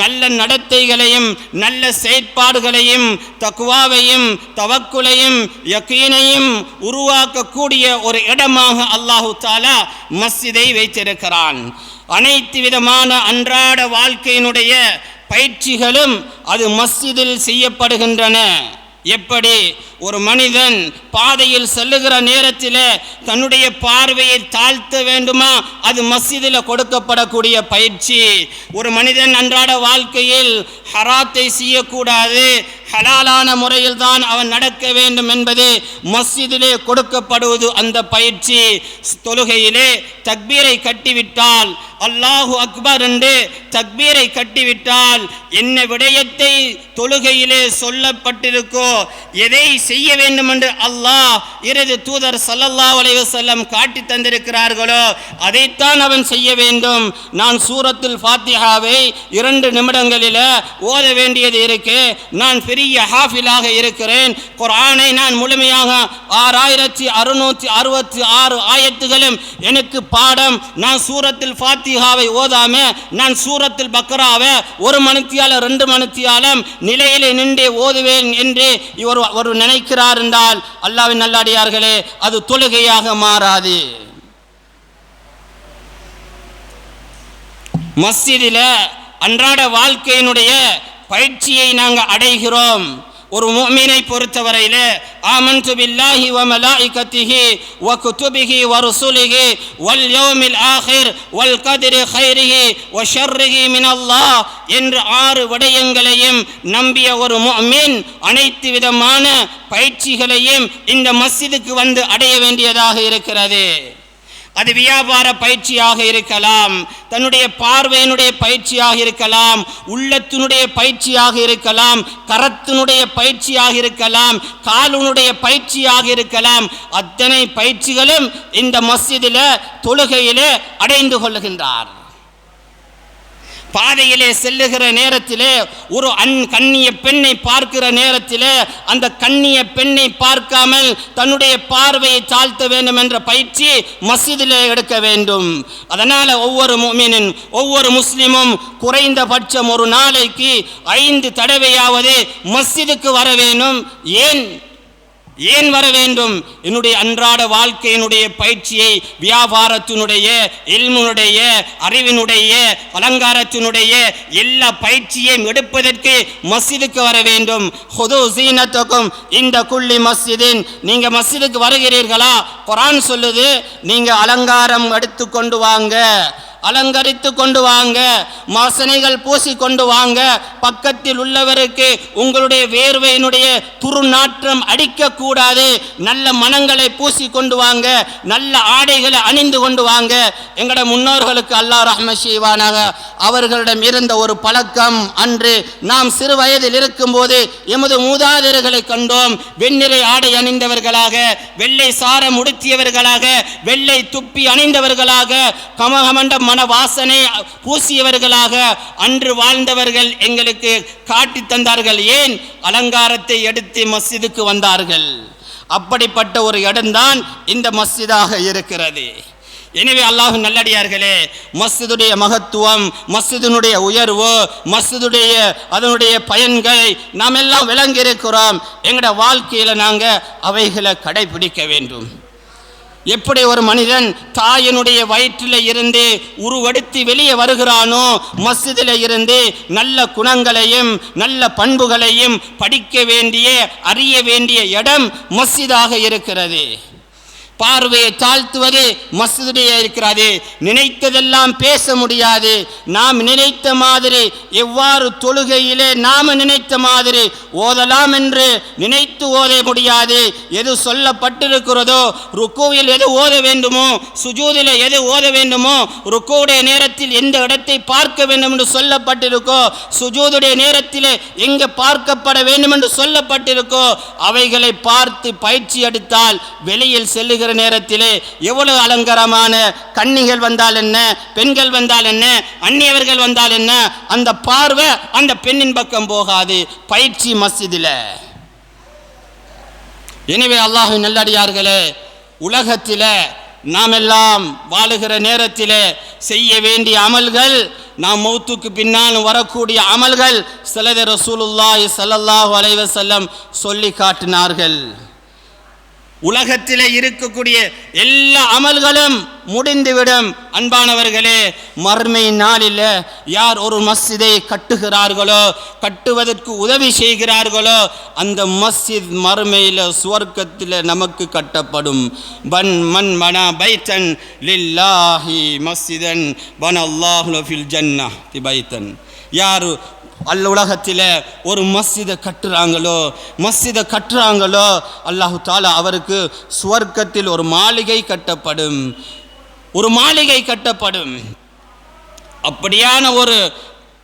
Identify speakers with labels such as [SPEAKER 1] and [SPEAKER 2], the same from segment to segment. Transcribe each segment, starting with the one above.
[SPEAKER 1] நல்ல நடத்தைகளையும் நல்ல செயற்பாடுகளையும் தக்குவாவையும் தவக்குலையும் யக்கீனையும் உருவாக்கக்கூடிய ஒரு இடமாக அல்லாஹு தாலா மஸ்ஜிதை வைத்திருக்கிறான். அனைத்து விதமான அன்றாட வாழ்க்கையினுடைய பயிற்சிகளும் அது மஸ்ஜிதில் செய்யப்படுகின்றன. எப்படி? ஒரு மனிதன் பாதையில் செல்லுகிற நேரத்தில் தன்னுடைய பார்வையை தாழ்த்த வேண்டுமா? அது மஸ்ஜிதில் கொடுக்கப்படக்கூடிய பயிற்சி. ஒரு மனிதன் அன்றாட வாழ்க்கையில் ஹராத்தை செய்யக்கூடாது. ஹலாலான முறையில் தான் அவன் நடக்க வேண்டும் என்பது மஸ்ஜிதிலே கொடுக்கப்படுவது அந்த பயிற்சி. தொழுகையிலே தக்பீரை கட்டிவிட்டால் அல்லாஹு அக்பர் என்று தக்பீரை கட்டிவிட்டால் என்ன விடயத்தை தொழுகையிலே சொல்லப்பட்டிருக்கோ எதை செய்ய வேண்டும் என்று அல்லாஹ் இறுதி தூதர் சல்லல்லா அலைஹி செல்லம் காட்டி தந்திருக்கிறார்களோ அதைத்தான் அவன் செய்ய வேண்டும். நான் சூரத்தில் ஃபாத்திஹாவை இரண்டு நிமிடங்களில் ஓத வேண்டியது இருக்கு. நான் பெரிய ஹாஃபிலாக இருக்கிறேன். குரானை நான் முழுமையாக ஆறாயிரத்தி அறுநூற்றி அறுபத்தி ஆறு ஆயத்துகளும் எனக்கு பாடம். நான் சூரத்தில் ஃபாத்திஹாவை ஓதாம நான் சூரத்தில் பக்ராவை ஒரு மணித்தியால ரெண்டு மணித்தியாலம் நிலையிலே நின்று ஓதுவேன் என்று இவர் ஒரு நினைக்கிறார் என்றால் அல்லாவின் நல்லாடியார்களே அது தொழுகையாக மாறாது. மஸ்ஜிதில் அன்றாட வாழ்க்கையினுடைய பயிற்சியை நாங்கள் அடைகிறோம். ஒரு முஃமினை பொறுத்தவரையில் ஆமன்து பில்லாஹி வ மலாயிகத்திஹி வ குதுபிஹி வ ருசுலிஹி வல் யௌமில் ஆஹிர் வல் கதிரி ஹைரிஹி வ ஷர்ரிஹி மினல்லாஹ் என்று ஆறு விடயங்களையும் நம்பிய ஒரு முஃமின் அனைத்து விதமான பயிற்சிகளையும் இந்த மஸ்ஜிதுக்கு வந்து அடைய வேண்டியதாக இருக்கிறது. அது வியாபார பயிற்சியாக இருக்கலாம் தன்னுடைய பார்வையினுடைய பயிற்சியாக இருக்கலாம் உள்ளத்தினுடைய பயிற்சியாக இருக்கலாம் கரத்தினுடைய பயிற்சியாக இருக்கலாம் காலுனுடைய பயிற்சியாக இருக்கலாம். அத்தனை பயிற்சிகளும் இந்த மஸ்ஜிதில் தொழுகையில் அடைந்து கொள்ளுகின்றார். பாதையிலே செல்லுகிற நேரத்திலே ஒரு அன் கண்ணிய பெண்ணை பார்க்கிற நேரத்திலே அந்த கண்ணிய பெண்ணை பார்க்காமல் தன்னுடைய பார்வையை தாழ்த்த வேண்டும் என்ற பயிற்சி மசிதிலே எடுக்க வேண்டும். அதனால் ஒவ்வொரு மீனின் ஒவ்வொரு முஸ்லீமும் குறைந்தபட்சம் ஒரு நாளைக்கு ஐந்து தடவையாவது மஸ்ஜிதுக்கு வர வேண்டும். ஏன்? ஏன் வர வேண்டும்? என்னுடைய அன்றாட வாழ்க்கையினுடைய பயிற்சியை வியாபாரத்தினுடைய எல்முனுடைய அறிவினுடைய அலங்காரத்தினுடைய எல்லா பயிற்சியையும் எடுப்பதற்கு மஸ்ஜிதுக்கு வர வேண்டும். ஹுது சீனத்துக்கும் இந்த குள்ளி மஸ்ஜிதின் நீங்கள் மஸ்ஜிதுக்கு வருகிறீர்களா? குரான் சொல்லுது நீங்கள் அலங்காரம் எடுத்து கொண்டு வாங்க. அலங்கரித்து கொண்டு வாங்க மாசனைகள் பூசி கொண்டு வாங்க. பக்கத்தில் உள்ளவருக்கு உங்களுடைய வேர்வையினுடைய துருநாற்றம் அடிக்கக்கூடாது நல்ல மனங்களை பூசி கொண்டு வாங்க நல்ல ஆடைகளை அணிந்து கொண்டு வாங்க. எங்களோட முன்னோர்களுக்கு அல்லாஹ் ரஹ்ம செய்வானாக. அவர்களிடம் இருந்த ஒரு பழக்கம் அன்று நாம் சிறு வயதில் இருக்கும்போது எமது மூதாதையர்களை கண்டோம். வெண்ணிறை ஆடை அணிந்தவர்களாக வெள்ளை சாரம் உடுத்தியவர்களாக வெள்ளை துப்பி அணிந்தவர்களாக கமகமண்ட மன வாசனை பூசியவர்களாக அன்று வாழ்ந்தவர்கள் எங்களுக்கு காட்டி தந்தார்கள். ஏன்? அலங்காரத்தை எடுத்து மஸ்ஜிதுக்கு வந்தார்கள். அப்படிப்பட்ட ஒரு இடம்தான் இந்த மஸ்ஜிதாக இருக்கிறது. எனவே அல்லாஹ் நல்லடியார்களே மஸ்ஜிதுடைய மகத்துவம் மஸ்ஜிதினுடைய உயர்வு மஸ்ஜிதுடைய அதனுடைய பயன்களை நாம் எல்லாம் விளங்கி இருக்கிறோம் எங்களோட வாழ்க்கையில் நாங்கள் அவைகளை கடைபிடிக்க வேண்டும். எப்படி ஒரு மனிதன் தாயினுடைய வயிற்றில் இருந்து உருவெடுத்து வெளியே வருகிறானோ மஸ்ஜிதில் இருந்து நல்ல குணங்களையும் நல்ல பண்புகளையும் படிக்க வேண்டிய அறிய வேண்டிய இடம் மஸ்ஜிதாக இருக்கிறது. பார்வையை தாழ்த்துவது மஸ்ஜிதுடைய இருக்கிறது. நினைத்ததெல்லாம் பேச முடியாது. நாம் நினைத்த மாதிரி எவ்வாறு தொழுகையிலே நாம் நினைத்த மாதிரி ஓதலாம் என்று நினைத்து ஓத முடியாது. எது சொல்லப்பட்டிருக்கிறதோ ருக்குவில் எது ஓத வேண்டுமோ சுஜூதில் எது ஓத வேண்டுமோ ருக்குவுடைய நேரத்தில் எந்த இடத்தை பார்க்க வேண்டும் என்று சொல்லப்பட்டிருக்கோ சுஜூதுடைய நேரத்தில் எங்கே பார்க்கப்பட வேண்டும் என்று சொல்லப்பட்டிருக்கோ அவைகளை பார்த்து பயிற்சி எடுத்தால் வெளியில் செல்லுகிற இருக்கிற நேரத்திலே எவ்வளவு அலங்காரமான கன்னிகள் வந்தால் என்ன பெண்கள் வந்தால் என்ன அந்நியவர்கள் வந்தால் என்ன அந்த பார்வை அந்த பெண்ணின் பக்கம் போகாது பயிற்சி மசிதில். எனவே அல்லாஹ் நல்லடியார்களே உலகத்தில் நாம் எல்லாம் வாழுகிற நேரத்தில் செய்ய வேண்டிய அமல்கள் நாம் மௌத்துக்கு பின்னால் வரக்கூடிய அமல்கள் சிலதை ரசூலுல்லாஹி ஸல்லல்லாஹு அலைவசல்லம் சொல்லி காட்டினார்கள். உலகத்திலே இருக்கக்கூடிய எல்லா அமல்களும் முடிந்துவிடும். அன்பானவர்களே மர்மை நாளில் யார் ஒரு மஸ்ஜிதை கட்டுகிறார்களோ கட்டுவதற்கு உதவி செய்கிறார்களோ அந்த மஸ்ஜித் மறுமையில் சுவர்க்கத்தில் நமக்கு கட்டப்படும். பன் மன் மனா பைத்தன் லில்லாஹி மஸ்ஜிதன் பன் அல்லாஹு ஃபில் ஜன்னா தி பைத்தன். யார் அல்ல உலகத்தில் ஒரு மஸ்ஜிதை கட்டுறாங்களோ மஸ்ஜிதை கட்டுறாங்களோ அல்லாஹு தாலா அவருக்கு சுவர்க்கத்தில் ஒரு மாளிகை கட்டப்படும். ஒரு மாளிகை கட்டப்படும். அப்படியான ஒரு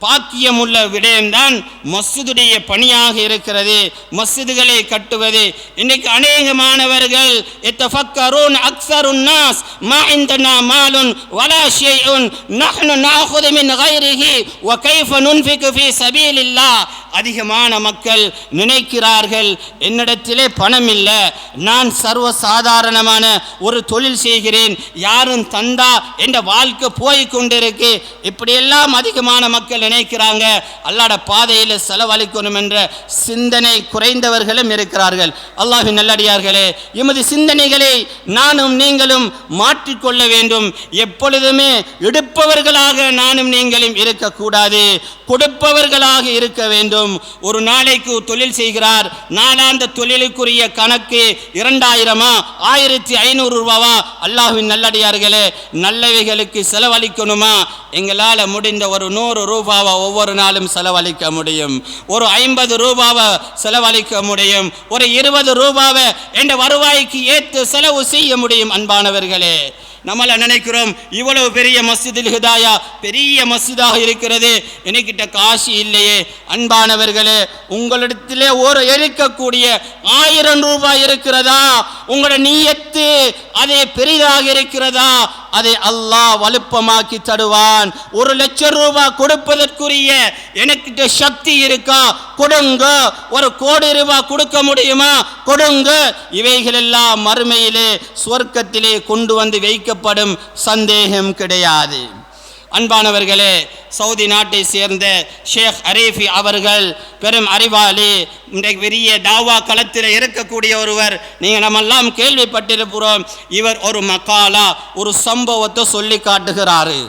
[SPEAKER 1] பாக்கியமுள்ள விடயம்தான் மஸ்ஜிதுடைய பணியாக இருக்கிறது மஸ்ஜிதுகளை கட்டுவது. இன்னைக்கு அநேக மாணவர்கள் எத்தஃபக்கரூன் அக்சருன் நாஸ் மா இந்தனா மாலுன் வலா ஷைஉன் நஹ்னு நாஹுது மின் கைரிஹி வ கைஃப நுன்ஃபிகு ஃபீ சபீலில்லாஹ். அதிகமான மக்கள் நினைக்கிறார்கள் என்னிடத்திலே பணம் இல்லை நான் சர்வ சாதாரணமான ஒரு தொழில் செய்கிறேன் யாரும் தந்தா என்ற வாழ்க்கை போய் கொண்டிருக்கு. இப்படியெல்லாம் அதிகமான மக்கள் நினைக்கிறாங்க. அல்லாட பாதையில் செலவழிக்கணும் என்ற சிந்தனை குறைந்தவர்களும் இருக்கிறார்கள். அல்லாஹின் நல்லடியார்களே எமது சிந்தனைகளை நானும் நீங்களும் மாற்றிக்கொள்ள வேண்டும். எப்பொழுதுமே எடுப்பவர்களாக நானும் நீங்களும் இருக்கக்கூடாது. கொடுப்பவர்களாக இருக்க வேண்டும். ஒரு நாளைக்கு தொழில் செய்கிறார். நாளாந்த தொழிலுக்குரிய கணக்கு இரண்டாயிரமா? ஆயிரத்தி ஐநூறு ரூபாவா? அல்லாஹின் நல்லடியார்களே நல்லவைகளுக்கு செலவழிக்கணுமா? எங்களால் முடிந்த ஒரு நூறு ரூபா ரூபாவை ஒவ்வொரு நாளும் செலவழிக்க முடியும். ஒரு ஐம்பது ரூபாவை செலவழிக்க முடியும். ஒரு இருபது ரூபாவை என்ற வருவாய்க்கு ஏற்று செலவு செய்ய முடியும் அன்பானவர்களே. நம்மள நினைக்கிறோம் இவ்வளவு பெரிய மஸ்ஜிதில் ஹிதாயா பெரிய மஸ்ஜிதாக இருக்கிறது. எனக்கிட்ட காசு இல்லையே. அன்பானவர்களே உங்களிடத்திலே ஒரு இருக்கக்கூடிய ஆயிரம் ரூபாய் இருக்கிறதா? உங்களோட நீயத்து அதே பெரிதாக இருக்கிறதா? அதை அல்லாஹ் வலுப்பமாக்கி தருவான். ஒரு லட்சம் ரூபாய் கொடுப்பதற்குரிய எனக்கிட்ட சக்தி இருக்கா? கொடுங்க. ஒரு கோடி ரூபாய் கொடுக்க முடியுமா? கொடுங்க. இவைகளெல்லாம் மறுமையிலே சுவர்க்கத்திலே கொண்டு வந்து வைக்கப்படும் சந்தேகம் கிடையாது. அன்பானவர்களே சவுதி நாட்டை சேர்ந்த ஷேக் அரீஃபி அவர்கள் பெரும் அறிவாளி இன்றைக்கு பெரிய தாவா களத்தில் இருக்கக்கூடிய ஒருவர். நீங்கள் நம்மெல்லாம் கேள்விப்பட்டிருக்கிறோம் இவர் ஒரு மக்காலா ஒரு சம்பவத்தை சொல்லி காட்டுகிறாரு.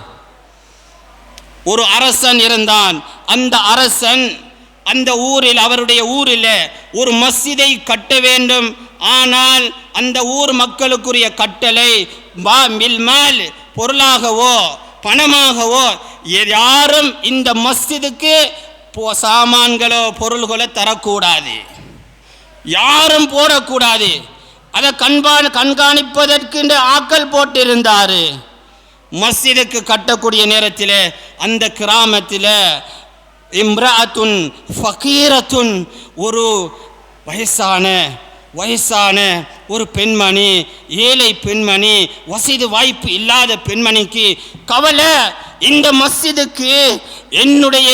[SPEAKER 1] ஒரு அரசன் இருந்தான். அந்த அரசன் அந்த ஊரில் அவருடைய ஊரில் ஒரு மஸ்ஜிதை கட்ட வேண்டும். ஆனால் அந்த ஊர் மக்களுக்குரிய கட்டளை பா மில்மால் பொருளாகவோ பணமாகவோ யாரும் இந்த மஸ்ஜிதுக்கு சாமான்களோ பொருள்களோ தரக்கூடாது. யாரும் போடக்கூடாது. அதை கண்பான் கண்காணிப்பதற்கு ஆக்கள் போட்டிருந்தார். மஸ்ஜிதுக்கு கட்டக்கூடிய நேரத்தில் அந்த கிராமத்தில் இம்ராத்துன் ஃபகீரத்துன் ஒரு வயசான வயசான ஒரு பெண்மணி ஏழை பெண்மணி வசதி வாய்ப்பு இல்லாத பெண்மணிக்கு கவலை இந்த மஸ்ஜிதுக்கு என்னுடைய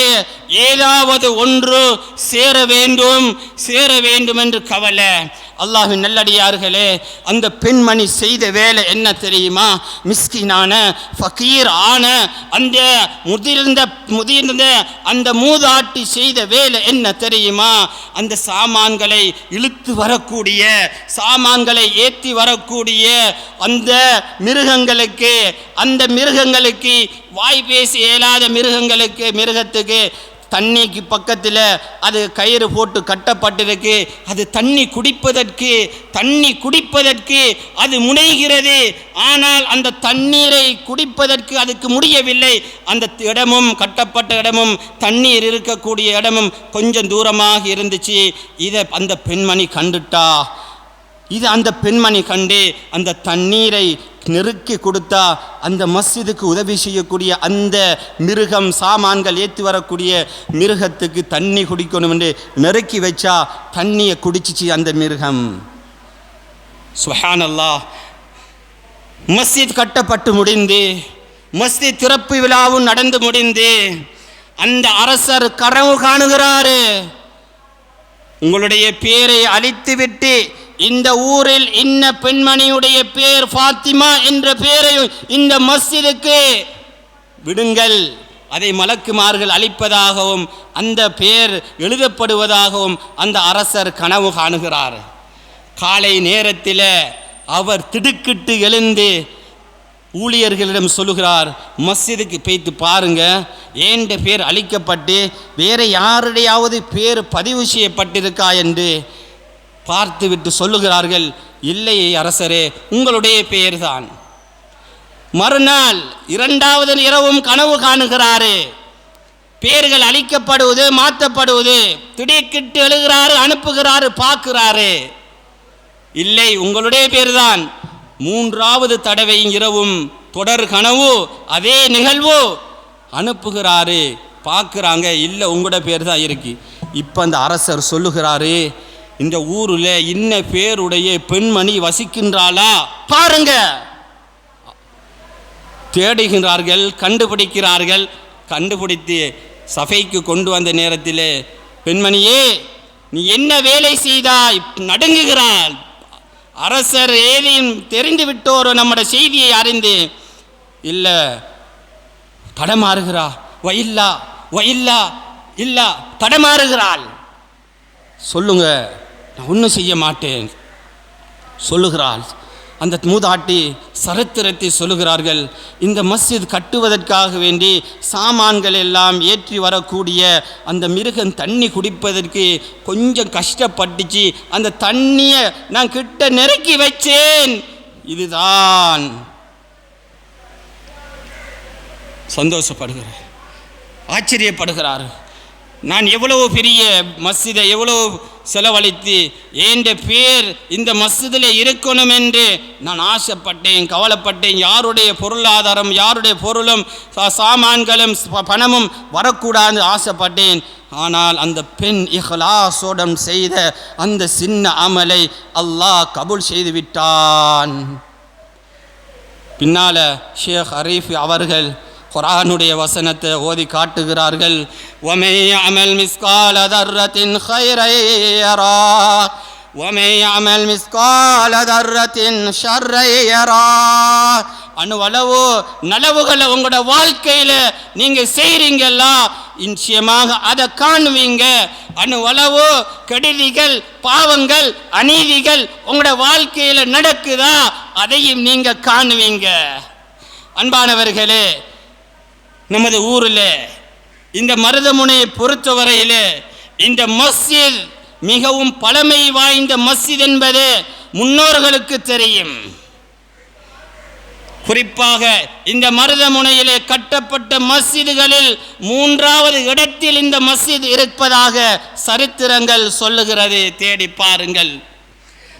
[SPEAKER 1] ஏதாவது ஒன்று சேர வேண்டும் சேர வேண்டும் என்று கவலை. அல்லாஹின் நல்லடியார்களே அந்த பெண்மணி செய்த வேலை என்ன தெரியுமா? மிஸ்கினான ஃபக்கீர் ஆன அந்த முதிர்ந்த முதிர்ந்த அந்த மூதாட்டி செய்த வேலை என்ன தெரியுமா? அந்த சாமான்களை இழுத்து வரக்கூடிய சாமான்களை ஏற்றி வரக்கூடிய அந்த மிருகங்களுக்கு அந்த மிருகங்களுக்கு வாய் பேசி இயலாத மிருகங்களுக்கு மிருகத்துக்கு தண்ணிக்கு பக்கத்தில் அது கயிறு போட்டு கட்டப்பட்டிருக்கு. அது தண்ணி குடிப்பதற்கு தண்ணி குடிப்பதற்கு அது முனைகிறது. ஆனால் அந்த தண்ணீரை குடிப்பதற்கு அதுக்கு முடியவில்லை. அந்த இடமும் கட்டப்பட்ட இடமும் தண்ணீர் இருக்கக்கூடிய இடமும் கொஞ்சம் தூரமாக இருந்துச்சு. இதை அந்த பெண்மணி கண்டுட்டா. இது அந்த பெண்மணி கண்டு அந்த தண்ணீரை நெருக்கி கொடுத்தா அந்த மஸ்ஜிதுக்கு உதவி செய்யக்கூடிய அந்த மிருகம் சாமான்கள் ஏற்றி வரக்கூடிய மிருகத்துக்கு தண்ணி குடிக்கணும் என்று நெருக்கி வச்சா தண்ணியை குடிச்சிச்சு அந்த மிருகம். சுஹானல்லாஹ் மஸ்ஜித் கட்டப்பட்டு முடிந்து மஸ்ஜித் திறப்பு விழாவும் நடந்து முடிந்து அந்த அரசர் கனவு காணுகிறாரு. உங்களுடைய பேரை அழித்துவிட்டு இந்த ஊரில் இன்ன பெண்மணியுடைய பேர் ஃபாத்திமா என்ற பெயரையும் இந்த மஸ்ஜிதுக்கு விடுங்கள். அதை மலக்குமார்கள் அளிப்பதாகவும் அந்த பெயர் எழுதப்படுவதாகவும் அந்த அரசர் கனவு காணுகிறார். காலை நேரத்தில் அவர் திடுக்கிட்டு எழுந்து ஊழியர்களிடம் சொல்லுகிறார் மஸ்ஜிதுக்கு போய்த்து பாருங்க. ஏண்ட பேர் அழிக்கப்பட்டு வேறு யாருடையாவது பேர் பதிவு செய்யப்பட்டிருக்கா? என்று பார்த்துவிட்டு சொல்லுகிறார்கள் இல்லை அரசரே உங்களுடைய பெயர்தான் மறுநாள் இரண்டாவது இரவும் கனவு காணுகிறாரு. பேர்கள் அழிக்கப்படுவது மாற்றப்படுவது திடீர்கிட்டு எழுகிறாரு அனுப்புகிறாரு பார்க்கிறாரு. இல்லை உங்களுடைய பேர்தான். மூன்றாவது தடவை இரவும் தொடர் கனவு அதே நிகழ்வு அனுப்புகிறாரு. பார்க்குறாங்க இல்லை உங்களோட பேர் தான் இருக்கு. இப்போ அந்த அரசர் சொல்லுகிறாரு இந்த ஊரில் இன்ன பேருடைய பெண்மணி வசிக்கின்றாளா? பாருங்க. தேடுகிறார்கள் கண்டுபிடிக்கிறார்கள். கண்டுபிடித்து சபைக்கு கொண்டு வந்த நேரத்தில் பெண்மணியே நீ என்ன வேலை செய்தாய்? நடுங்குகிறாள் அரசர் ஏதையும் தெரிந்து விட்டோரோ நம்முடைய செய்தியை அறிந்து. இல்லை. தடமாறுகிறா. வயில்லா. வயில்லா. இல்லா. தடமாறுகிறாள். சொல்லுங்க. நான் ஒன்றும் செய்ய மாட்டேன். சொல்லுகிறாள். அந்த மூதாட்டி சரித்திரத்தை சொல்லுகிறார்கள் இந்த மஸ்ஜித் கட்டுவதற்காக வேண்டி சாமான்கள் எல்லாம் ஏற்றி வரக்கூடிய அந்த மிருகம் தண்ணி குடிப்பதற்கு கொஞ்சம் கஷ்டப்பட்டுச்சு. அந்த தண்ணியை நான் கிட்ட நெருக்கி வச்சேன். இதுதான். சந்தோஷப்படுகிறார். ஆச்சரியப்படுகிறார்கள். நான் எவ்வளவு பெரிய மஸ்ஜிதை எவ்வளவு செலவழித்து என்ற பேர் இந்த மஸ்ஜிதில் இருக்கணும் என்று நான் ஆசைப்பட்டேன் கவலைப்பட்டேன். யாருடைய பொருளாதாரம் யாருடைய பொருளும் சாமான்களும் பணமும் வரக்கூடாது ஆசைப்பட்டேன். ஆனால் அந்த பெண் இஹ்லாசோடம் செய்த அந்த சின்ன அமலை அல்லாஹ் கபூல் செய்து விட்டான். பின்னால ஷேக் அரீஃப் அவர்கள் குரானுடைய வசனத்தை ஓதி காட்டுகிறார்கள். ஒமே அமல் மிஸ்கால தர்ரத்தின் ஹைரையரா ஒமே அமல் மிஸ்கால தர்ரத்தின் ஷர்ரையரா அணுவளவு நலவுகளை உங்களோட வாழ்க்கையில் நீங்கள் செய்கிறீங்களா நிச்சயமாக அதை காணுவீங்க. அணுவளவு கெடுதிகள் பாவங்கள் அநீதிகள் உங்களோட வாழ்க்கையில் நடக்குதா? அதையும் நீங்கள் காணுவீங்க. அன்பானவர்களே நமது ஊரில் இந்த மருதமுனையை பொறுத்தவரையில் இந்த மஸ்ஜித் மிகவும் பழமை வாய்ந்த மஸ்ஜித் என்பது முன்னோர்களுக்கு தெரியும். குறிப்பாக இந்த மருதமுனையிலே கட்டப்பட்ட மஸ்ஜிதுகளில் மூன்றாவது இடத்தில் இந்த மஸ்ஜித் இருப்பதாக சரித்திரங்கள் சொல்லுகிறது. தேடி பாருங்கள்.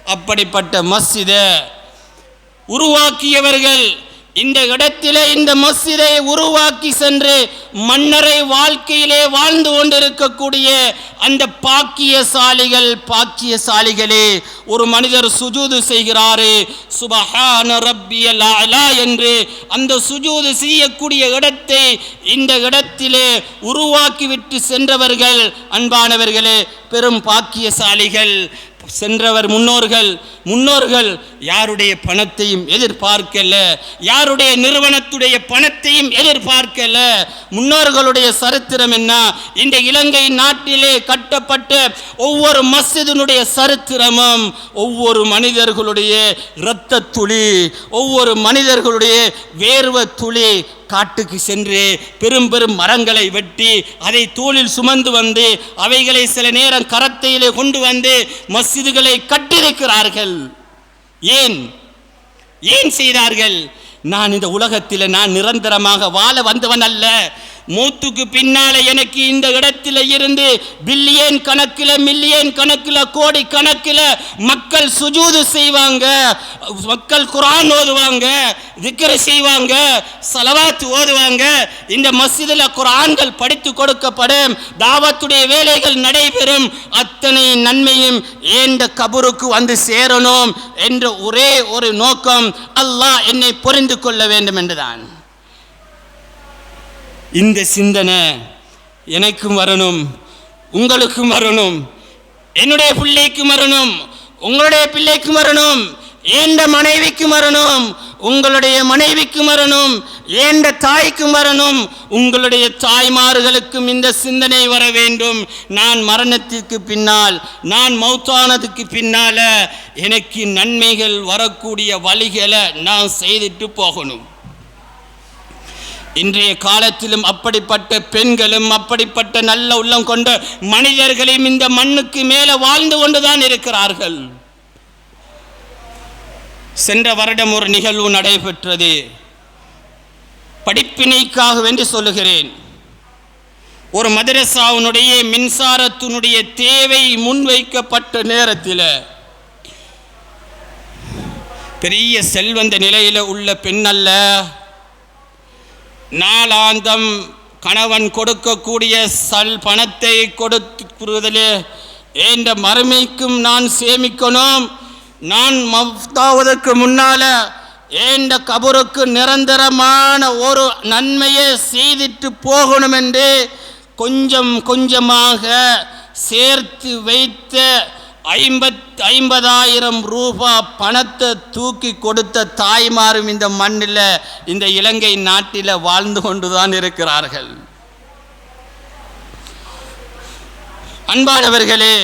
[SPEAKER 1] அப்படிப்பட்ட மஸ்ஜிதை உருவாக்கியவர்கள் இந்த இடத்திலே இந்த மஸ்ஜிதை உருவாக்கி சென்று மன்னரை வாழ்க்கையிலே வாழ்ந்து கொண்டிருக்கக்கூடிய அந்த பாக்கியசாலிகள் பாக்கியசாலிகளே ஒரு மனிதர் சுஜூது செய்கிறாரு சுபஹான ரப்பியல் அலா என்று அந்த சுஜூது செய்யக்கூடிய இடத்தை இந்த இடத்திலே உருவாக்கிவிட்டு சென்றவர்கள் அன்பானவர்களே பெரும் பாக்கியசாலிகள். சென்றவர் முன்னோர்கள். முன்னோர்கள் யாருடைய பணத்தையும் எதிர்பார்க்கல. யாருடைய நிறுவனத்துடைய பணத்தையும் எதிர்பார்க்கல. முன்னோர்களுடைய சரித்திரம் என்ன? இந்த இலங்கை நாட்டிலே கட்டப்பட்ட ஒவ்வொரு மஸ்ஜிதினுடைய சரித்திரமும் ஒவ்வொரு மனிதர்களுடைய இரத்த துளி ஒவ்வொரு மனிதர்களுடைய வேர்வ துளி காட்டுக்கு சென்று பெரும் பெரும் மரங்களை வெட்டி அதை தோளில் சுமந்து வந்து அவைகளை சில நேரம் கரத்தையிலே கொண்டு வந்து மஸ்ஜிதுகளை கட்டியிருக்கிறார்கள். ஏன்? ஏன் செய்தார்கள்? நான் இந்த உலகத்தில் நான் நிரந்தரமாக வாழ வந்தவன் அல்ல. மூத்துக்கு பின்னால எனக்கு இந்த இடத்துல இருந்து பில்லியன் கணக்கில் மில்லியன் கணக்கில் கோடி கணக்கில் மக்கள் சுஜூது செய்வாங்க. மக்கள் குரான் ஓதுவாங்க விக்கிரை செய்வாங்க சலவாத் ஓதுவாங்க. இந்த மசிதில் குரான்கள் படித்து கொடுக்கப்படும். தாவத்துடைய வேலைகள் நடைபெறும். அத்தனை நன்மையும் ஏண்ட கபருக்கு வந்து சேரணும் என்ற ஒரே ஒரு நோக்கம் அல்லாஹ் என்னை புரிந்து கொள்ள வேண்டும் என்றுதான். இந்த சிந்தனை எனக்கும் வரணும் உங்களுக்கும் வரணும் என்னுடைய பிள்ளைக்கும் வரணும் உங்களுடைய பிள்ளைக்கு வரணும் ஏண்ட மனைவிக்கு வரணும் உங்களுடைய மனைவிக்கு வரணும் ஏண்ட தாய்க்கும் வரணும் உங்களுடைய தாய்மார்களுக்கும் இந்த சிந்தனை வர வேண்டும். நான் மரணத்திற்கு பின்னால் நான் மௌத்தானதுக்கு பின்னால் எனக்கு நன்மைகள் வரக்கூடிய வழிகளை நான் செய்துட்டு போகணும். இன்றைய காலத்திலும் அப்படிப்பட்ட பெண்களும் அப்படிப்பட்ட நல்ல உள்ளம் கொண்ட மனிதர்களையும் இந்த மண்ணுக்கு மேலே வாழ்ந்து கொண்டுதான் இருக்கிறார்கள். சென்ற வருடம் ஒரு நிகழ்வு நடைபெற்றது. படிப்பினைக்காக வேண்டி சொல்லுகிறேன். ஒரு மதரசாவினுடைய மின்சாரத்தினுடைய தேவை முன்வைக்கப்பட்ட நேரத்தில் பெரிய செல்வந்த நிலையில் உள்ள பெண் அல்ல நாளாந்தம் கணவன் கொடுக்கக்கூடிய சல் பணத்தை கொடுக்கிறதிலே என்ற மறுமைக்கும் நான் சேமிக்கணும். நான் மஃப்தாவதற்கு முன்னால ஏண்ட கபருக்கு நிரந்தரமான ஒரு நன்மையை செய்திட்டு போகணும் என்று கொஞ்சம் கொஞ்சமாக சேர்த்து வைத்த ஐம்பத் ஐம்பதாயிரம் ரூபா பணத்தை தூக்கி கொடுத்த தாய்மாரும் இந்த மண்ணில் இந்த இலங்கை நாட்டில் வாழ்ந்து கொண்டுதான் இருக்கிறார்கள். அன்பானவர்களே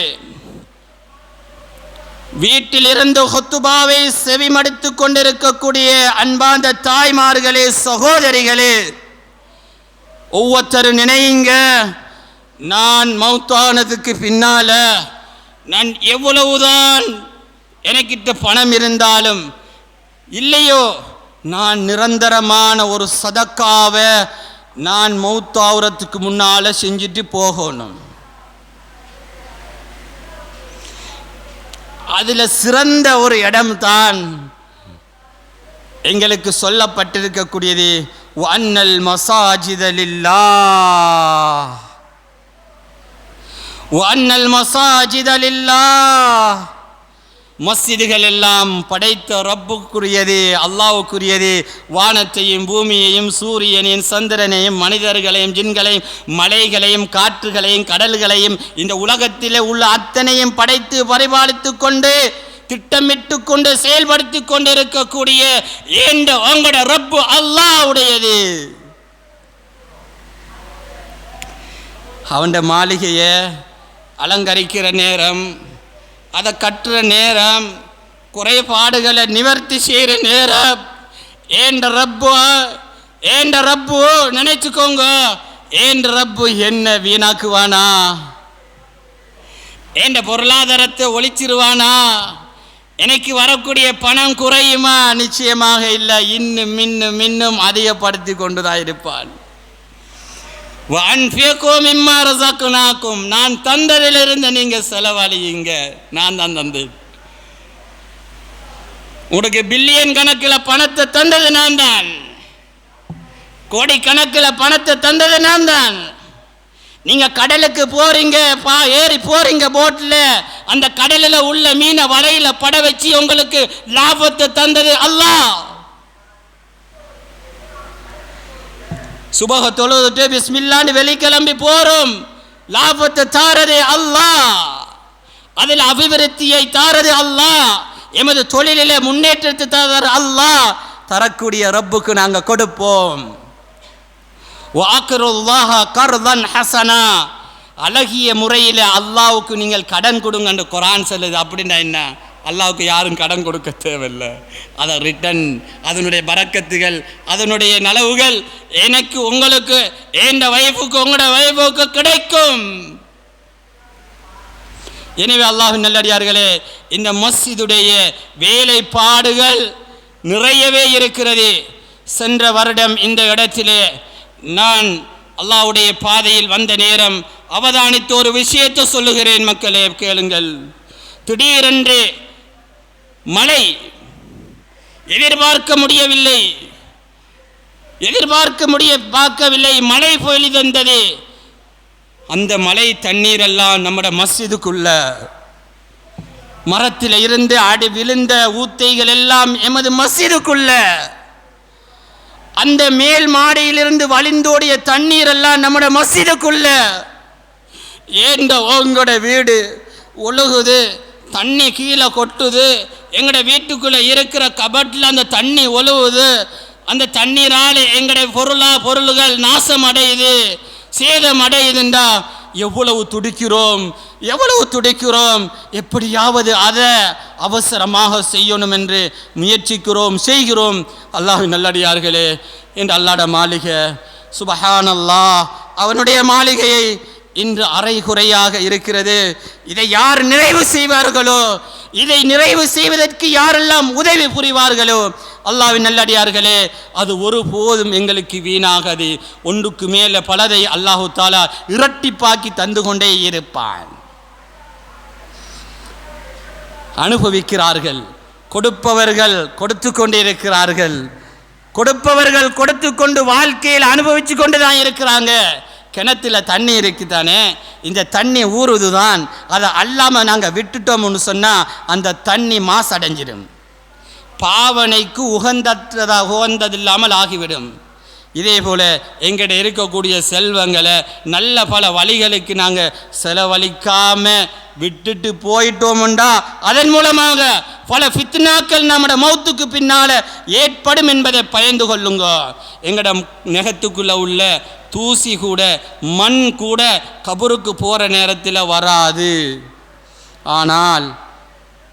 [SPEAKER 1] வீட்டிலிருந்து ஹொத்துபாவை செவிமடுத்து கொண்டிருக்கக்கூடிய அன்பாந்த தாய்மார்களே சகோதரிகளே ஒவ்வொருத்தரும் நினையுங்க நான் மௌத்தானதுக்கு பின்னால நான் எவ்வளவுதான் எனக்கிட்ட பணம் இருந்தாலும் இல்லையோ நான் நிரந்தரமான ஒரு சதக்காவை நான் மௌத்தாவரத்துக்கு முன்னால் செஞ்சுட்டு போகணும். அதில் சிறந்த ஒரு இடம்தான் எங்களுக்கு சொல்லப்பட்டிருக்கக்கூடியது அன்னல் மசாஜிதலில்லா அன்னல் மசாஜிதலில்லா மஸ்ஜிதுகள் எல்லாம் படைத்த ரப்புக்குரியது அல்லாவுக்குரியது வானத்தையும் பூமியையும் சூரியனையும் சந்திரனையும் மனிதர்களையும் ஜின்களையும் மலைகளையும் காற்றுகளையும் கடல்களையும் இந்த உலகத்திலே உள்ள அத்தனையும் படைத்து பரிபாலித்து கொண்டு திட்டமிட்டு கொண்டு செயல்படுத்தி கொண்டிருக்கக்கூடிய ஏண்ட உங்களோட ரப்பு அல்லாவுடையது அவன் மாளிகையை அலங்கரிக்கிற நேரம் அதை கட்டுற நேரம் குறைபாடுகளை நிவர்த்தி செய்கிற நேரம். ஏண்ட ரப்பு ஏண்ட ரப்பு நினைச்சுக்கோங்க. ஏண்ட ரப்பு என்ன வீணாக்குவானா? ஏண்ட பொருளாதாரத்தை ஒழிச்சிருவானா? எனக்கு வரக்கூடிய பணம் குறையுமா? நிச்சயமாக இல்லை. இன்னும் இன்னும் இன்னும் அதிகப்படுத்தி கொண்டுதான் இருப்பான். ரசக்குனாக்கும் நான் தந்ததிலிருந்து நீங்க செலவழியுங்க. நான் தான் தந்தேன். உனக்கு பில்லியன் கணக்கில் பணத்தை தந்தது நான் தான். கோடி கணக்கில் பணத்தை தந்தது நான் தான். நீங்க கடலுக்கு போறீங்க பா ஏறி போறீங்க போட்டில் அந்த கடலில் உள்ள மீனை வலையில் பட வச்சு உங்களுக்கு லாபத்தை தந்தது அல்லாஹ். சுபக தொழுதுட்டு பிஸ்மில்லான்னு வெளிக்கிளம்பி போறோம். லாபத்தை தாரது அல்லாஹ். அதில் அபிவிருத்தியை தாரது அல்லாஹ். எமது தொழிலிலே முன்னேற்றத்தை தர அல்லாஹ். தரக்கூடிய ரப்புக்கு நாங்கள் கொடுப்போம். ஹசனா. அழகிய முறையில் அல்லாவுக்கு நீங்கள் கடன் கொடுங்கன்னு குரான் சொல்லுது. அப்படின்னா என்ன? அல்லாவுக்கு யாரும் கடன் கொடுக்க தேவையில்லை. அதை ரிட்டன் அதனுடைய பறக்கத்துகள் அதனுடைய நலவுகள் எனக்கு உங்களுக்கு எந்த வைஃபுக்கு உங்களோட வைஃபுக்கு கிடைக்கும். எனவே அல்லாஹ் நல்லடியார்களே இந்த மஸ்ஜிதுடைய வேலைப்பாடுகள் நிறையவே இருக்கிறது. சென்ற வருடம் இந்த இடத்திலே நான் அல்லாவுடைய பாதையில் வந்த நேரம் அவதானித்து ஒரு விஷயத்தை சொல்லுகிறேன் மக்களே கேளுங்கள். திடீரென்று மழை. எதிர்பார்க்க முடியவில்லை. எதிர்பார்க்க முடிய பார்க்கவில்லை. மழை பொழிதந்தது அந்த மழை தண்ணீரெல்லாம் நம்மட மஸ்ஜிதுக்குள்ள மரத்தில் இருந்து அடி விழுந்த ஊத்தைகள் எல்லாம் எமது மஸ்ஜிதுக்குள்ள அந்த மேல் மாடியிலிருந்து வழிந்தோடிய தண்ணீர் எல்லாம் நம்மட மஸ்ஜிதுக்குள்ள ஏண்ட உங்களோட வீடு ஒழுகுது. தண்ணி கீழே கொட்டுது. எங்களோட வீட்டுக்குள்ளே இருக்கிற கபட்டில் அந்த தண்ணி ஒழுவுது. அந்த தண்ணீரால் எங்களுடைய பொருளா பொருள்கள் நாசம் அடையுது சேதம் அடையுதுண்டா எவ்வளவு துடிக்கிறோம் எவ்வளவு துடிக்கிறோம். எப்படியாவது அதை அவசரமாக செய்யணும் என்று முயற்சிக்கிறோம் செய்கிறோம். அல்லாஹு நல்லடியார்களே என்று அல்லாட மாளிகை. சுபஹானல்லாஹ். அவனுடைய மாளிகையை இன்று அரைகுறையாக இருக்கிறது. இதை யார் நிறைவு செய்வார்களோ இதை நிறைவு செய்வதற்கு யாரெல்லாம் உதவி புரிவார்களோ அல்லாவின் நல்லடியார்களே அது ஒருபோதும் எங்களுக்கு வீணாகாது. ஒன்றுக்கு மேலே பலதை அல்லாஹு தாலா இரட்டிப்பாக்கி தந்து கொண்டே இருப்பான். அனுபவிக்கிறார்கள். கொடுப்பவர்கள் கொடுத்து கொண்டே இருக்கிறார்கள். கொடுப்பவர்கள் கொடுத்து கொண்டு வாழ்க்கையில் அனுபவிச்சு கொண்டு தான் இருக்கிறாங்க. கிணத்துல தண்ணி இருக்குதானே? இந்த தண்ணி ஊறுது தான் அதை அல்லாமல் நாங்கள் விட்டுட்டோம்னு சொன்னால் அந்த தண்ணி மாசடைஞ்சிடும் பாவனைக்கு உகந்தற்றதா உகந்ததில்லாமல் ஆகிவிடும். இதே போல் எங்கிட்ட இருக்கக்கூடிய செல்வங்களை நல்ல பல வழிகளுக்கு நாங்கள் செலவழிக்காம விட்டுட்டு போயிட்டோமுண்டா. அதன் மூலமாக பல ஃபித்னாக்கள் நம்மட மௌத்துக்கு பின்னால் ஏற்படும் என்பதை பயந்து கொள்ளுங்க. எங்கட நெகத்துக்குள்ளே உள்ள தூசி கூட மண் கூட கபருக்கு போகிற நேரத்தில் வராது. ஆனால்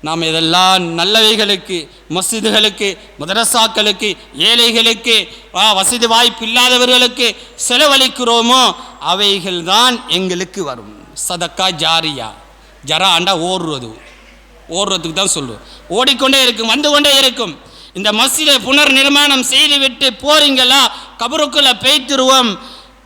[SPEAKER 1] நாம் இதெல்லாம் நல்லவைகளுக்கு மஸ்ஜிதுகளுக்கு மதரசாக்களுக்கு ஏழைகளுக்கு வசதி வாய்ப்பு இல்லாதவர்களுக்கு செலவழிக்கிறோமோ அவைகள்தான் எங்களுக்கு வரும். சதக்கா ஜாரியா. ஜராண்டா ஓடுறது. ஓடுறதுக்கு தான் சொல்லுவோம் ஓடிக்கொண்டே இருக்கும் வந்து கொண்டே இருக்கும். இந்த மஸ்ஜிதை புனர் நிர்மாணம் செய்துவிட்டு போறீங்களா? கபருக்குள்ள பெய்த்திருவோம்.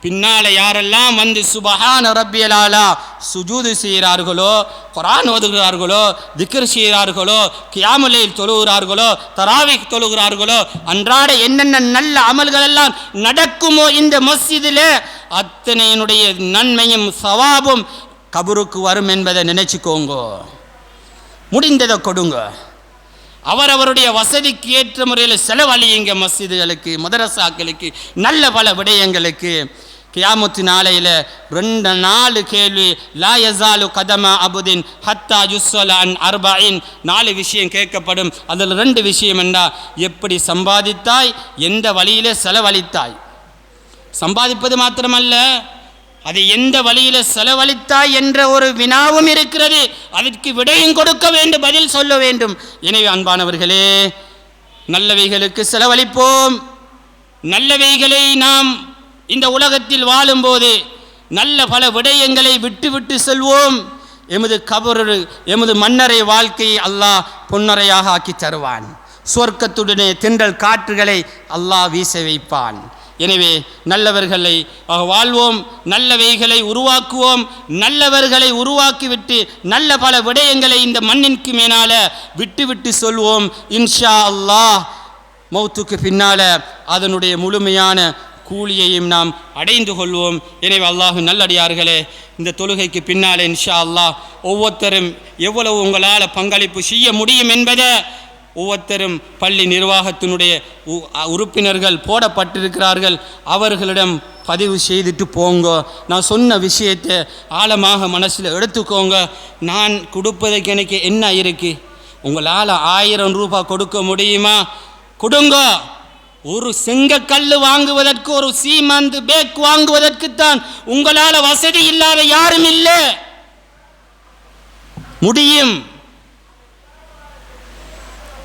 [SPEAKER 1] பின்னால யாரெல்லாம் வந்து சுபஹான ரப்பியலாலா சுஜூது செய்கிறார்களோ குரான் ஓதுகிறார்களோ திக்ர் செய்கிறார்களோ கியாமலையில் தொழுகிறார்களோ தராவிக் தொழுகிறார்களோ அன்றாட என்னென்ன நல்ல அமல்கள் எல்லாம் நடக்குமோ இந்த மஸ்ஜிதில் அத்தனையினுடைய நன்மையும் சவாபும் கபருக்கு வரும் என்பதை நினைச்சுக்கோங்க. முடிந்ததை கொடுங்க. அவரவருடைய வசதிக்கு ஏற்ற முறையில் செலவழியுங்க மசிதுகளுக்கு மதரசாக்களுக்கு நல்ல பல விடயங்களுக்கு. கியாமத்து நாளையில் ரெண்டு நாலு கேள்வி லா யசாலு கதம அபுதின் ஹத்தா யுஸ்வல அன் அர்பாயின். நாலு விஷயம் கேட்கப்படும். அதில் ரெண்டு விஷயம் என்ன? எப்படி சம்பாதித்தாய்? எந்த வழியிலே செலவழித்தாய்? சம்பாதிப்பது மாத்திரமல்ல. அதை எந்த வழியில் செலவழித்தாய் என்ற ஒரு வினாவும் இருக்கிறது. அதற்கு விடையும் கொடுக்க வேண்டும் பதில் சொல்ல வேண்டும். எனவே அன்பானவர்களே நல்லவைகளுக்கு செலவழிப்போம். நல்லவைகளை நாம் இந்த உலகத்தில் வாழும்போது நல்ல பல விடயங்களை விட்டுவிட்டு செல்வோம். எமது கபரு எமது மன்னரை வாழ்க்கையை அல்லாஹ் பொன்னரையாக ஆக்கி தருவான். சொர்க்கத்துடனே தென்றல் காற்றுகளை அல்லாஹ் வீச வைப்பான். எனவே நல்லவர்களை வாழ்வோம் நல்லவைகளை உருவாக்குவோம் நல்லவர்களை உருவாக்கிவிட்டு நல்ல பல விடயங்களை இந்த மண்ணிற்கு மேலால விட்டு விட்டு சொல்வோம். இன்ஷா அல்லாஹ். மௌத்துக்கு பின்னால அதனுடைய முழுமையான கூலியையும் நாம் அடைந்து கொள்வோம். எனவே அல்லாஹ் நல்லடியார்களே இந்த தொழுகைக்கு பின்னாலே இன்ஷா அல்லாஹ் ஒவ்வொருத்தரும் எவ்வளவு உங்களால் பங்களிப்பு செய்ய முடியும் என்பதை ஒவ்வொருத்தரும் பள்ளி நிர்வாகத்தினுடைய உ- உறுப்பினர்கள் போடப்பட்டிருக்கிறார்கள். அவர்களிடம் பதிவு செய்துட்டு போங்க. நான் சொன்ன விஷயத்தை ஆழமாக மனசில் எடுத்துக்கோங்க. நான் கொடுப்பதற்கு எனக்கு என்ன இருக்குது உங்களால் ஆயிரம் ரூபாய் கொடுக்க முடியுமா? கொடுங்க. ஒரு செங்கக்கல் வாங்குவதற்கு ஒரு சீமந்து பேக் வாங்குவதற்குத்தான் உங்களால் வசதி இல்லாத யாரும் இல்லை. முடியும்.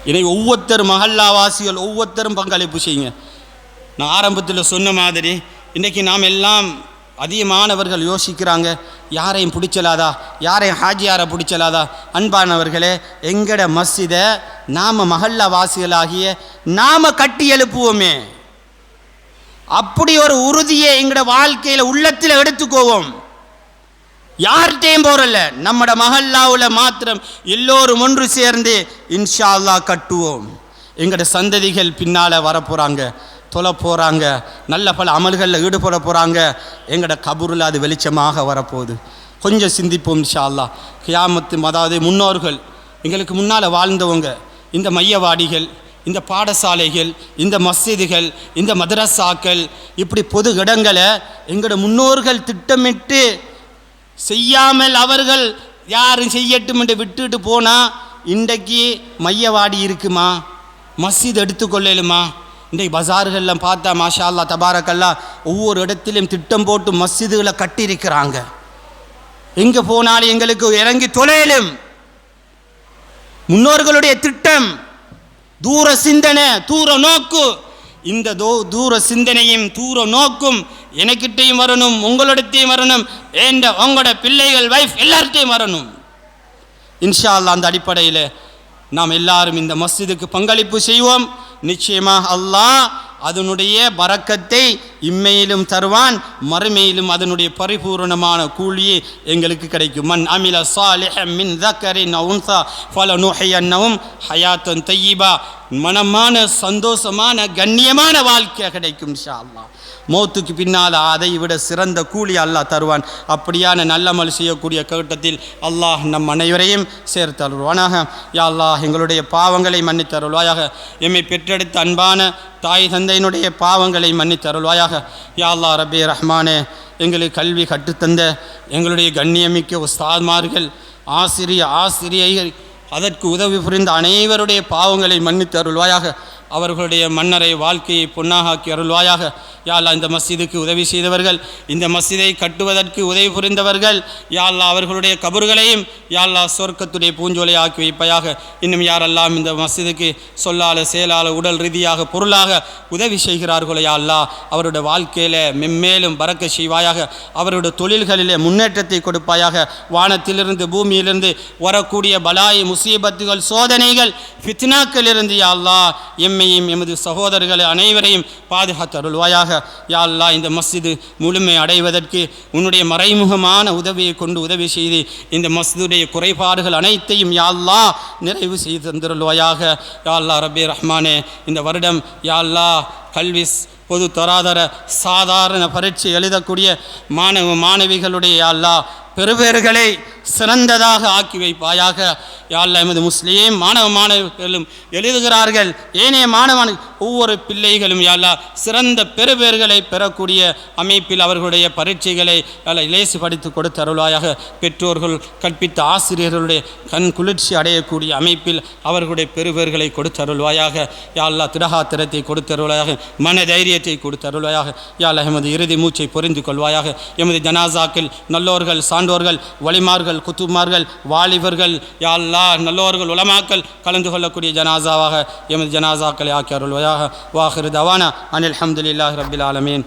[SPEAKER 1] இதை ஒவ்வொருத்தர் மஹல்லாவாசிகள் ஒவ்வொருத்தரும் பங்களிப்பு செய்யுங்க. நான் ஆரம்பத்தில் சொன்ன மாதிரி இன்றைக்கி நாம் எல்லாம் அதிகமானவர்கள் யோசிக்கிறாங்க யாரையும் பிடிச்சலாதா? யாரையும் ஹாஜியாரை பிடிச்சலாதா? அன்பானவர்களே எங்கட மஸ்ஜிதை நாம் மஹல்லாவாசிகளாகிய நாம் கட்டி எழுப்புவோமே. அப்படி ஒரு உறுதியை எங்களோட வாழ்க்கையில் உள்ளத்தில் எடுத்துக்கோவோம். யார்கிட்டையும் போகிறல்ல நம்மட மகல்லாவில் மாத்திரம் எல்லோரும் ஒன்று சேர்ந்து இன்ஷா அல்லா கட்டுவோம். எங்கட சந்ததிகள் பின்னால் வரப்போகிறாங்க தொலை போகிறாங்க நல்ல பல அமல்களில் ஈடுபட போகிறாங்க எங்கட கபூரில் அது வெளிச்சமாக வரப்போகுது. கொஞ்சம் சிந்திப்போம் இன்ஷா அல்லா கியாமத்து அதாவது முன்னோர்கள் எங்களுக்கு முன்னால் வாழ்ந்தவங்க இந்த மையவாடிகள் இந்த பாடசாலைகள் இந்த மஸ்ஜிதுகள் இந்த மதரசாக்கள் இப்படி பொது இடங்களை எங்களோட முன்னோர்கள் திட்டமிட்டு செய்யாமல் அவர்கள் யாரும் செய்யட்டும் என்று விட்டுட்டு போனால் இன்றைக்கு மையவாடி இருக்குமா? மஸ்ஜித் எடுத்துக்கொள்ளலுமா? இன்றைக்கு பஜார்கள்லாம் பார்த்தா மாஷா அல்லா தபாரக்கல்லா ஒவ்வொரு இடத்திலும் திட்டம் போட்டு மஸ்ஜிதுகளை கட்டியிருக்கிறாங்க. எங்கே போனாலும் எங்களுக்கு இறங்கி தொலையிலும் முன்னோர்களுடைய திட்டம் தூர சிந்தனை தூர நோக்கு. இந்த தோ தூர சிந்தனையும் தூர நோக்கும் எனக்கிட்டையும் வரணும் உங்களிடத்தையும் வரணும் என்ற உங்களோட பிள்ளைகள் வைஃப் எல்லார்ட்டையும் வரணும். இன்ஷா அல்லாஹ் அந்த அடிப்படையில் நாம் எல்லாரும் இந்த மஸ்ஜிதுக்கு பங்களிப்பு செய்வோம். நிச்சயமாக அல்லாஹ் அதனுடைய பறக்கத்தை இம்மையிலும் தருவான் மறுமையிலும் அதனுடைய பரிபூரணமான கூலியே எங்களுக்கு கிடைக்கும். மண் அமில சாலிஹ மின் தக்கரின் உன்சா ஃபல நுஹையன்னவும் ஹயாத்தன் தையீபா மனமான சந்தோஷமான கண்ணியமான வாழ்க்கை கிடைக்கும் இன்ஷா அல்லாஹ் மௌத்துக்கு பின்னால் அதை விட சிறந்த கூலி அல்லாஹ் தருவான். அப்படியான நல்லமல் செய்யக்கூடிய கட்டத்தில் அல்லாஹ் நம் அனைவரையும் சேர்த்து அருள்வானாக. யா அல்லாஹ் எங்களுடைய பாவங்களை மன்னித்தருள்வாயாக எம்மை பெற்றெடுத்த அன்பான தாய் தந்தையினுடைய பாவங்களை மன்னித்தருள்வாயாக யா அல்லா ரபி ரஹ்மானே எங்களுக்கு கல்வி கற்றுத்தந்த எங்களுடைய கண்ணியமிக்க உஸ்தாத்மார்கள் ஆசிரிய ஆசிரியைகள் அதற்கு உதவி புரிந்த அனைவருடைய பாவங்களை மன்னித்து அருள்வாயாக. அவர்களுடைய மன்னரை வாழ்க்கையை பொன்னாகாக்கி அருள்வாயாக. யாழ்லா இந்த மஸ்ஜிதுக்கு உதவி செய்தவர்கள் இந்த மஸ்ஜிதை கட்டுவதற்கு உதவி புரிந்தவர்கள் யாழ்லா அவர்களுடைய கபர்களையும் யாழ்லா சொர்க்கத்துடைய பூஞ்சோலை ஆக்கி வைப்பையாக. இன்னும் யாரெல்லாம் இந்த மஸ்ஜிதுக்கு சொல்லால செயலால உடல் ரீதியாக பொருளாக உதவி செய்கிறார்களோ யாழ்லா அவருடைய வாழ்க்கையில் மெம்மேலும் பறக்க செய்வாயாக. அவருடைய தொழில்களிலே முன்னேற்றத்தை கொடுப்பாயாக. வானத்திலிருந்து பூமியிலிருந்து வரக்கூடிய பலாய் முசீபத்துகள் சோதனைகள் ஃபித்னாக்களிலிருந்து யாழ்லா எம் நம்மையும் எமது சகோதரர்கள் அனைவரையும் பாதுகாத்து அருள்வாயாக யா அல்லாஹ் இந்த மஸ்ஜிது முழுமை அடைவதற்கு உன்னுடைய மறைமுகமான உதவியை கொண்டு உதவி செய்து இந்த மஸ்ஜிதுடைய குறைபாடுகள் அனைத்தையும் யாழ்லா நிறைவு செய்து தந்திருள்வாயாக. யாழ்லா அல்லாஹ் ரபே ரஹ்மானே இந்த வருடம் யாழ்லா கல்விஸ் கல்வி பொது தராதர சாதாரண பரீட்சை எழுதக்கூடிய மாணவ மாணவிகளுடைய யாழ்லா பெறுபேறுகளை சிறந்ததாக ஆக்கி வைப்பாயாக. யாழ் எமது முஸ்லீம் மாணவ மாணவர்களும் எழுதுகிறார்கள். ஏனைய மாணவன் ஒவ்வொரு பிள்ளைகளும் யாழ்லா சிறந்த பெறுபேர்களை பெறக்கூடிய அமைப்பில் அவர்களுடைய பரீட்சைகளை இலேசு இலேசுபடுத்தி கொடுத்த அருள்வாயாக. பெற்றோர்கள் கற்பித்த ஆசிரியர்களுடைய கண் குளிர்ச்சி அடையக்கூடிய அமைப்பில் அவர்களுடைய பெறுபேர்களை கொடுத்தருள்வாயாக யாழ்லா திடகாத்திரத்தை கொடுத்தருள்வாயாக மன தைரியத்தை கொடுத்தருள்வாயாக யாழ் எமது இறுதி மூச்சை புரிந்து கொள்வாயாக. எமது ஜனாசாக்கள் நல்லோர்கள் சான்றோர்கள் வலிமார்கள் குத்துமார்கள் வாலிபர்கள் யாழ்லா நல்லோர்கள் உலமாக்கள் கலந்து கொள்ளக்கூடிய ஜனாசாவாக எமது ஜனாசாக்களை ஆக்கி அருள்வாயாக. வாஹிரு தவானா. அனில் அஹமதுல்லாஹ் ரபில் ஆலமீன்.